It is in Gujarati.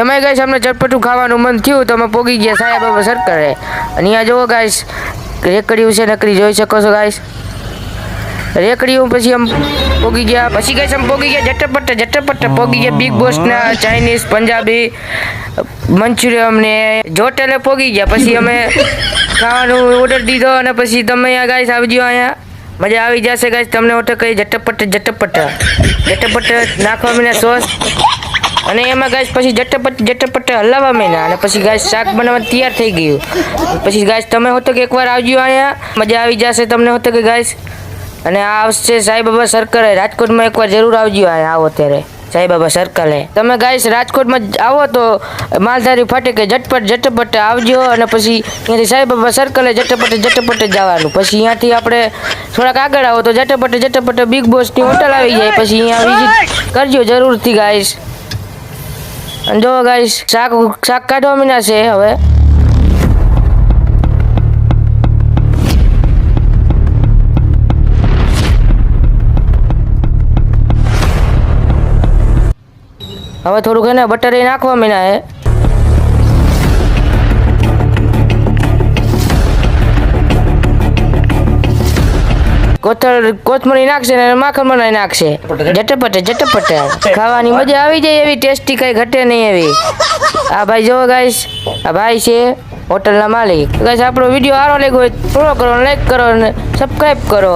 એમાંય ગાઈશ અમને ચટપટું ખાવાનું મન થયું તો અમે પોગી ગયા સાયા બાબા સરકારે. અને અહીંયા જુઓ ગાઈશ રેકડીયું છે, નકરી જોઈ શકો છો ગાઈશ રેકડીયું પછી આમ પોગી ગયા. પછી ગાઈસ આમ પોગી ગયા જટપટ જટપટ પોગી ગયા બિગ બોસના ચાઇનીઝ પંજાબી મંચુરિયમ ને જોટેલે પોગી ગયા. પછી અમે ખાવાનું ઓર્ડર દીધો અને પછી તમે અહીંયા ગાઈશ આવજો અહીંયા. મજા આવી જશે ગાઈશ તમને ઓટો કઈ જટપટ જટપટ જટપટ નાખવા મીના સોસ. અને એમાં ગાય પછી જટપટ જટપટ હલાવવા માંડ્યા અને પછી ગાય શાક બનાવવા તૈયાર થઈ ગયું. પછી ગાય તમે હોતો કે એકવાર આવજો અહીંયા. મજા આવી જશે તમને હોતો કે ગાય અને આ આવશે સાંઈબાબા સર્કલ રાજકોટમાં એકવાર જરૂર આવજો અહીંયા, આવો ત્યારે. સાંઈબાબા સર્કલે તમે ગાય રાજકોટમાં આવો તો માલધારી ફાટે કે જટપટ ઝટપટ આવજો અને પછી ત્યાંથી સાંઈબાબા સર્કલે જટપટ જટપટ જવાનું. પછી અહીંયાથી આપણે થોડાક આગળ આવો તો જટપટ જટપટ બિગ બોસની હોટલ આવી જાય. પછી અહીંયા વિઝિટ કરજો જરૂરથી ગાઈસ. અને જો ગાઈસ, શાક શાક કાઢવા મીના છે હવે. હવે થોડુંક એને બટર એ નાખવા મીના હે કોથળ કોથમરી નાખશે ને માખણ બનાવી નાખશે. જટપટે જટપટે ખાવાની મજા આવી જાય એવી ટેસ્ટી કઈ ઘટે નહીં એવી. આ ભાઈ જો ગાઈશ આ ભાઈ છે હોટલના માલિક. ગાઈશ આપણો વીડિયો સારો લાગ્યો હોય ફોલો કરો લાઈક કરો અને સબસ્ક્રાઈબ કરો.